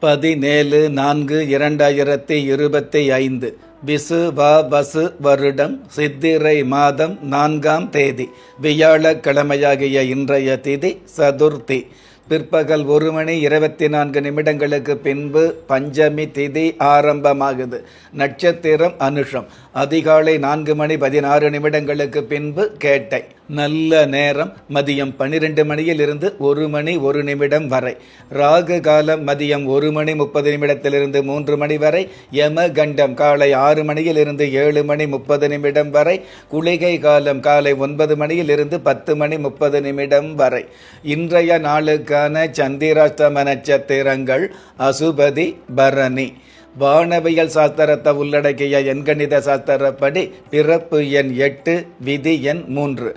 பதினேழு நான்கு இரண்டாயிரத்தி இருபத்தி ஐந்து. விசு வா பசு வருடம் சித்திரை மாதம் நான்காம் தேதி. வியாழக்கிழமையாகிய இன்றைய திதி சதுர்த்தி. பிற்பகல் ஒரு மணி இருபத்தி நான்கு நிமிடங்களுக்கு பின்பு பஞ்சமி திதி ஆரம்பமாகுது. நட்சத்திரம் அனுஷம். அதிகாலை நான்கு மணி பதினாறு நிமிடங்களுக்கு பின்பு கேட்டை. நல்ல நேரம் மதியம் பன்னிரெண்டு மணியில் இருந்து ஒரு மணி ஒரு நிமிடம் வரை. ராகு காலம் மதியம் ஒரு மணி முப்பது நிமிடத்திலிருந்து மூன்று மணி வரை. யம கண்டம் காலை ஆறு மணியில் இருந்து ஏழு மணி முப்பது நிமிடம் வரை. குளிகை காலம் காலை ஒன்பது மணியில் இருந்து பத்து மணி முப்பது நிமிடம் வரை. இன்றைய நாளுக்கான சந்திராஷ்டம நட்சத்திரங்கள் அசுபதி பரணி. வானவியல் சாஸ்திரத்தை உள்ளடக்கிய எண்கணித சாஸ்திரப்படி பிறப்பு எண் எட்டு விதி எண் மூன்று.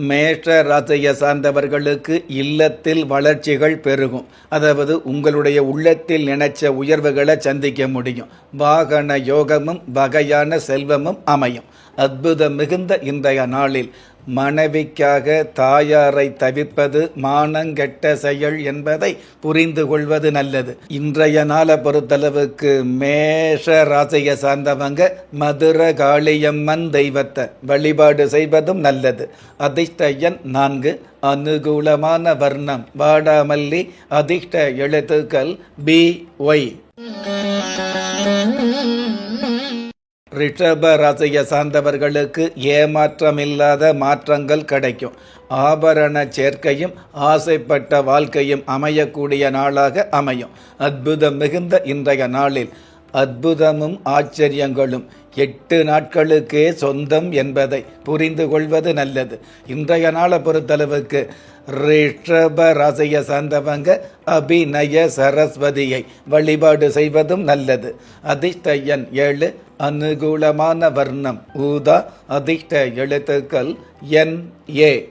மேஷ ராசியை சார்ந்தவர்களுக்கு இல்லத்தில் வளர்ச்சிகள் பெருகும். அதாவது உங்களுடைய உள்ளத்தில் நினைச்ச உயர்வுகளை சந்திக்க முடியும். வாகன யோகமும் வகையான செல்வமும் அமையும். அற்புதம் மிகுந்த இன்றைய நாளில் மனைவிக்காக தாயாரை தவிர்ப்பது மானங்கெட்ட செயல் என்பதை புரிந்து கொள்வது நல்லது. இன்றைய நாளை பொறுத்தளவுக்கு மேஷ ராசியை சார்ந்தவங்க மதுர காளியம்மன் தெய்வத்தை வழிபாடு செய்வதும் நல்லது. அதிர்ஷ்ட எண் நான்கு. அனுகூலமான வர்ணம். வாடாமல்லி. அதிர்ஷ்ட எழுத்துக்கள் பி ஒய். ரிஷப ராசியை சார்ந்தவர்களுக்கு ஏமாற்றமில்லாத மாற்றங்கள் கிடைக்கும். ஆபரண சேர்க்கையும் ஆசைப்பட்ட வாழ்க்கையும் அமையக்கூடிய நாளாக அமையும். அற்புதம் மிகுந்த இன்றைய நாளில் அற்புதமும் ஆச்சரியங்களும் எட்டு நாட்களுக்கே சொந்தம் என்பதை புரிந்து கொள்வது நல்லது. இன்றைய நாளை பொறுத்தளவுக்கு ரிஷப ராசியை சார்ந்தவங்க அபிநய சரஸ்வதியை வழிபாடு செய்வதும் நல்லது. அதிர்ஷ்ட எண் ஏழு அனுகூலமான வர்ணம். ஊதா அதிர்ஷ்ட எழுத்துக்கள் என் ஏ.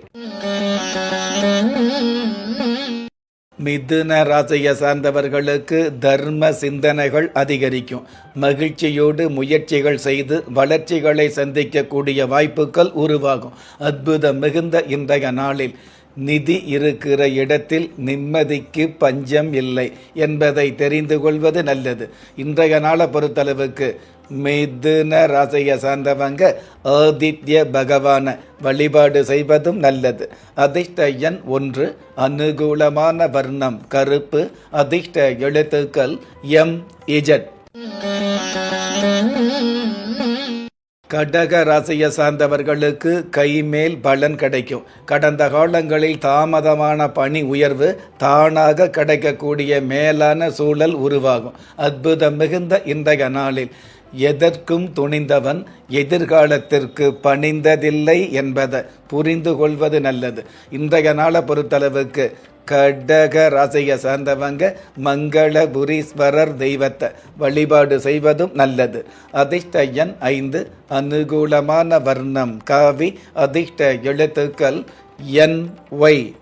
மிதுன ராசியை சார்ந்தவர்களுக்கு தர்ம சிந்தனைகள் அதிகரிக்கும். மகிழ்ச்சியோடு முயற்சிகள் செய்து வளர்ச்சிகளை சந்திக்கக்கூடிய வாய்ப்புகள் உருவாகும். அற்புதம் மிகுந்த இன்றைய நாளில். நிதி இருக்கிற இடத்தில் நிம்மதிக்கு பஞ்சம் இல்லை என்பதை தெரிந்து கொள்வது நல்லது. இன்றைய நாளை பொறுத்தளவுக்கு மிதுன ராசியை சார்ந்தவங்க ஆதித்ய பகவான வழிபாடு செய்வதும் நல்லது. அதிர்ஷ்ட எண் ஒன்று அனுகூலமான வர்ணம் கருப்பு அதிர்ஷ்ட எழுத்துக்கள் எம் இஜட் கடக ராசியை சார்ந்தவர்களுக்கு கைமேல் பலன் கிடைக்கும். கடந்த காலங்களில் தாமதமான பணி உயர்வு தானாக கிடைக்கக்கூடிய மேலான சூழல் உருவாகும். அற்புதம் மிகுந்த இன்றைய நாளில். எதற்கும் துணிந்தவன் எதிர்காலத்திற்கு பணிந்ததில்லை என்பதை புரிந்து கொள்வது நல்லது. இன்றைய நாளை பொறுத்தளவுக்கு கடக ராசியை சார்ந்தவங்க மங்களபுரீஸ்வரர் தெய்வத்தை வழிபாடு செய்வதும் நல்லது. அதிர்ஷ்ட எண் ஐந்து அனுகூலமான வர்ணம் காவி அதிர்ஷ்ட எழுத்துக்கள் என் ஒய்.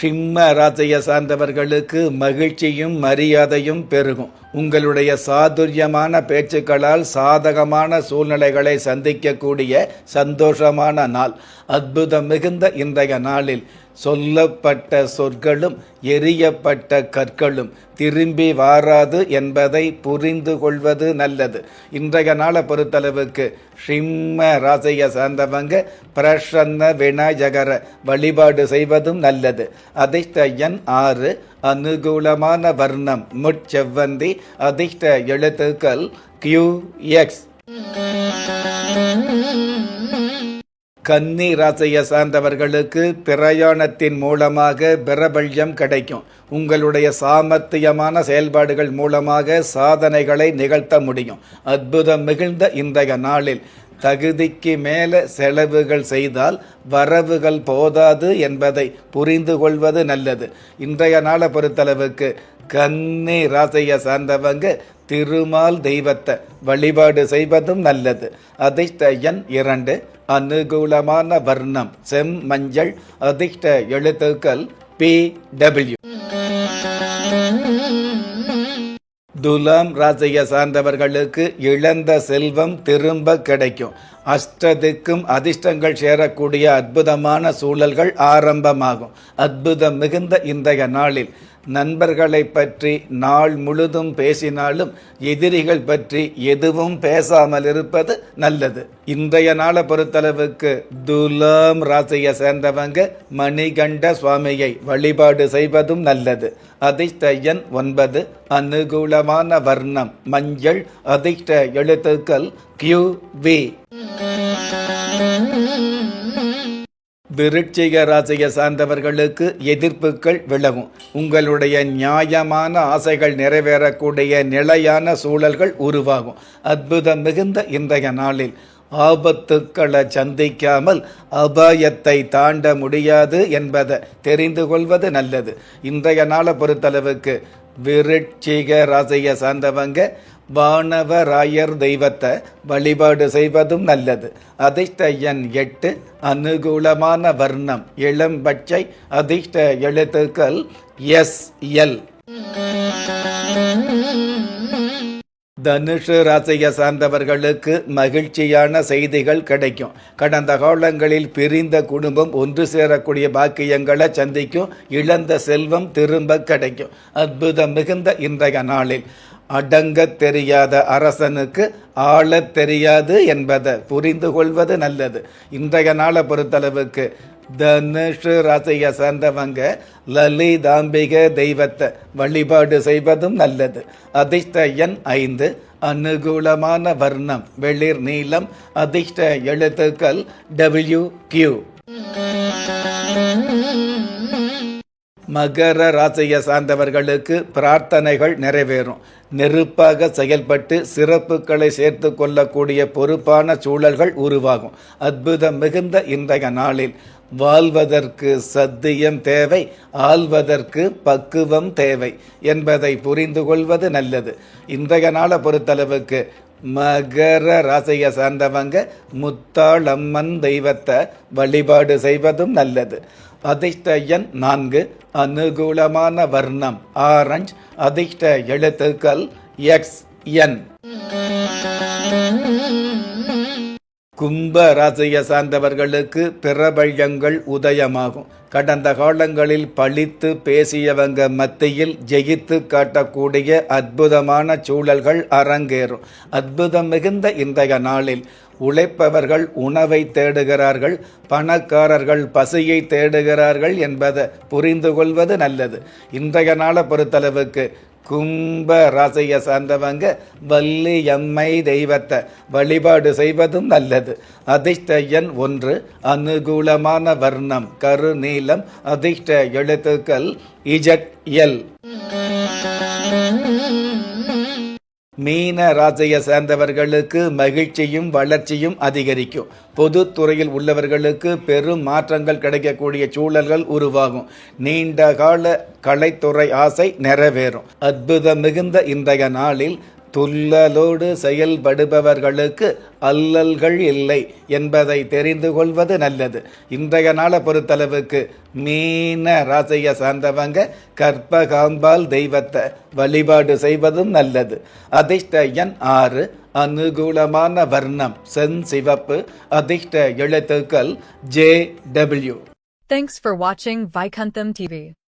சிம்ம ராசியை சார்ந்தவர்களுக்கு மகிழ்ச்சியும் மரியாதையும் பெருகும். உங்களுடைய சாதுரியமான பேச்சுக்களால் சாதகமான சூழ்நிலைகளை சந்திக்கக்கூடிய சந்தோஷமான நாள். அற்புதம் மிகுந்த இன்றைய நாளில் சொல்லப்பட்ட சொற்களும் எரியப்பட்ட கற்களும் திரும்பி வாராது என்பதை புரிந்து கொள்வது நல்லது. இன்றைய நாளை பொறுத்தளவுக்கு சிம்ம ராசியை சார்ந்தவங்க பிரசன்ன விநாயகர வழிபாடு செய்வதும் நல்லது. அதிர்ஷ்ட எண் ஆறு அனுகூலமான வர்ணம் முட்செவ்வந்தி அதிர்ஷ்ட எழுத்துக்கள் கியூ எக்ஸ் கன்னி ராசியை சார்ந்தவர்களுக்கு பிரயாணத்தின் மூலமாக பிரபல்யம் கிடைக்கும். உங்களுடைய சாமர்த்தியமான செயல்பாடுகள் மூலமாக சாதனைகளை நிகழ்த்த முடியும். அற்புதம் மிகுந்த இன்றைய நாளில். தகுதிக்கு மேல செலவுகள் செய்தால் வரவுகள் போதாது என்பதை புரிந்து கொள்வது நல்லது. இன்றைய நாளை பொறுத்தளவுக்கு கன்னி ராசியை சார்ந்தவங்க திருமால் தெய்வத்தை வழிபாடு செய்வதும் நல்லது. அதிர்ஷ்ட எண் இரண்டு அனுகூலமான வர்ணம் செம் மஞ்சள் அதிர்ஷ்ட எழுத்துக்கள் பி டபிள்யூ துலாம் ராசியை சார்ந்தவர்களுக்கு இழந்த செல்வம் திரும்ப கிடைக்கும். அஷ்டதிக்கும் அதிர்ஷ்டங்கள் சேரக்கூடிய அற்புதமான சூழல்கள் ஆரம்பமாகும். அற்புதம் மிகுந்த இன்றைய நாளில். நண்பர்களை பற்றி நாள் முழுதும் பேசினாலும் எதிரிகள் பற்றி எதுவும் பேசாமல் இருப்பது நல்லது. இன்றைய நாளை பொறுத்தளவுக்கு துலாம் ராசியை சேர்ந்தவங்க மணிகண்ட சுவாமியை வழிபாடு செய்வதும் நல்லது. அதிர்ஷ்டயன் ஒன்பது. அனுகூலமான வர்ணம். மஞ்சள். அதிர்ஷ்ட எழுத்துக்கள் கியூ வி விருட்சிக ராசியை சார்ந்தவர்களுக்கு எதிர்ப்புகள் விலகும். உங்களுடைய நியாயமான ஆசைகள் நிறைவேறக்கூடிய நிலையான சூழல்கள் உருவாகும். அற்புதம் மிகுந்த இன்றைய நாளில் ஆபத்துக்களை சந்திக்காமல் அபாயத்தை தாண்ட முடியாது என்பதை தெரிந்து கொள்வது நல்லது. இன்றைய நாளை பொறுத்தளவுக்கு விருட்சிக ராசியை சார்ந்தவங்க வானவராயர் தெய்வத்தை வழிபாடு செய்வதும் நல்லது. அதிர்ஷ்ட எண் எட்டு அனுகூலமான வர்ணம் இளம்பச்சை அதிர்ஷ்ட எழுத்துக்கள் எஸ் எல். தனுஷு ராசியை சார்ந்தவர்களுக்கு மகிழ்ச்சியான செய்திகள் கிடைக்கும். கடந்த காலங்களில் பிரிந்த குடும்பம் ஒன்று சேரக்கூடிய பாக்கியங்களை சந்திக்கும். இழந்த செல்வம் திரும்ப கிடைக்கும். அற்புதம் மிகுந்த இன்றைய நாளில். அடங்கத் தெரியாத அரசனுக்கு ஆளத் தெரியாது என்பதை புரிந்து கொள்வது நல்லது. இன்றைய நாளை பொறுத்தளவுக்கு தனுஷு ராசியை சேர்ந்தவங்க லலிதாம்பிக தெய்வத்தை வழிபாடு செய்வதும் நல்லது. அதிர்ஷ்ட எண் ஐந்து. அனுகூலமான வர்ணம் வெளிர் நீளம் அதிர்ஷ்ட எழுத்துக்கள் டபிள்யூ கியூ மகர ராசியை சார்ந்தவர்களுக்கு பிரார்த்தனைகள் நிறைவேறும். நெருப்பாக செயல்பட்டு சிறப்புகளை சேர்த்து கொள்ளக்கூடிய பொறுப்பான சூழல்கள் உருவாகும். அற்புதம் மிகுந்த இன்றைய நாளில். வாழ்வதற்கு சத்தியம் தேவை ஆள்வதற்கு பக்குவம் தேவை என்பதை புரிந்து கொள்வது நல்லது. இன்றைய நாளை பொறுத்தளவுக்கு மகர ராசியை சார்ந்தவங்க முத்தாளம்மன் தெய்வத்தை வழிபாடு செய்வதும் நல்லது. அதிர்ஷ்ட எண் நான்கு. அனுகூலமான வர்ணம் ஆரஞ்ச். அதிர்ஷ்ட எழுத்துக்கள் எக்ஸ் என். கும்ப ராசியை சார்ந்தவர்களுக்கு பிரபல்யங்கள் உதயமாகும். கடந்த காலங்களில் பழித்து பேசியவங்க மத்தியில் ஜெயித்து காட்டக்கூடிய அற்புதமான சூழல்கள் அரங்கேறும். அற்புதம் மிகுந்த இன்றைய நாளில் உழைப்பவர்கள் உணவை தேடுகிறார்கள் பணக்காரர்கள் பசியை தேடுகிறார்கள் என்பதை புரிந்து கொள்வது நல்லது. இன்றைய நாளை பொறுத்தளவுக்கு கும்ப ராசியை சார்ந்தவங்க வள்ளி எம்மை தெய்வத்தை வழிபாடு செய்வதும் நல்லது. அதிர்ஷ்ட எண் ஒன்று அனுகூலமான வர்ணம் கருநீலம் அதிர்ஷ்ட எழுத்துக்கள் இஜட் எல் மீன ராசியை சேர்ந்தவர்களுக்கு மகிழ்ச்சியும் வளர்ச்சியும் அதிகரிக்கும். பொதுத்துறையில் உள்ளவர்களுக்கு பெரும் மாற்றங்கள் கிடைக்கக்கூடிய சூழல்கள் உருவாகும். நீண்ட கால கலைத்துறை ஆசை நிறைவேறும். அற்புதம் மிகுந்த இன்றைய நாளில் துல்லலோடு செயல்படுபவர்களுக்கு அல்லல்கள் இல்லை என்பதை தெரிந்து கொள்வது நல்லது. இன்றைய நாளை பொறுத்தளவுக்கு மீன ராசியை சார்ந்தவங்க கற்பகாம்பால் தெய்வத்தை வழிபாடு செய்வதும் நல்லது. அதிர்ஷ்ட எண் ஆறு அனுகூலமான வர்ணம் சென் சிவப்பு அதிர்ஷ்ட எழுத்துக்கள் ஜே டபிள்யூ. தேங்க்ஸ் ஃபார் வாட்சிங் வைகந்தம் டிவி